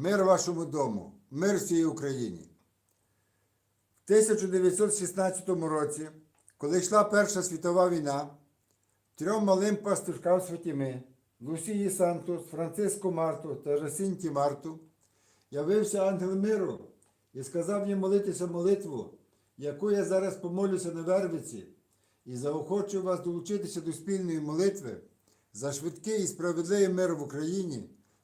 Мир вашому дому, мир всій Україні. В 1916 році, коли йшла Перша світова війна, трьом малим пастушкам Святіми, Лусії Сантус, Франциску Марту та Жасінті Марту, явився ангел миру і сказав їм молитися молитву, яку я зараз помолюся на Вервиці, і заохочу вас долучитися до спільної молитви за швидкий і справедливий мир в Україні,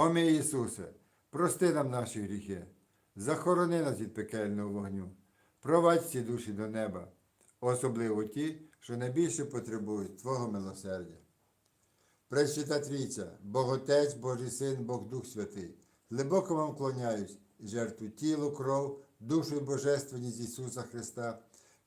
О мій Ісусе, прости нам наші гріхи, захорони нас від пекельного вогню, провадь всі душі до неба, особливо ті, що найбільше потребують Твого милосердя. Пресвята Трійця, Бог Отець, Божий Син, Бог Дух Святий, глибоко вам вклоняюсь і жертву тіло, кров, душу і божественність Ісуса Христа,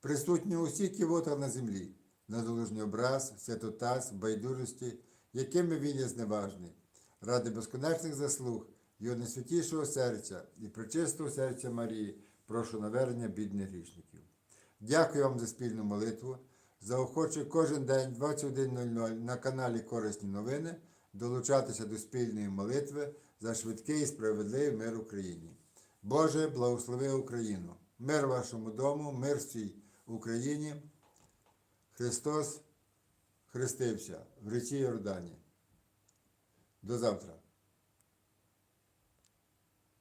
присутні у всіх кивотах на землі, на долужний образ, святотаз, байдужості, якими він є зневажний, ради безконечних заслуг, його найсвятішого серця і причистого серця Марії, прошу навернення бідних грішників. Дякую вам за спільну молитву. Заохочую кожен день 21.00 на каналі Корисні новини долучатися до спільної молитви за швидкий і справедливий мир Україні. Боже, благослови Україну! Мир вашому дому, мир всій Україні. Христос хрестився в ріці Йордані. До завтра.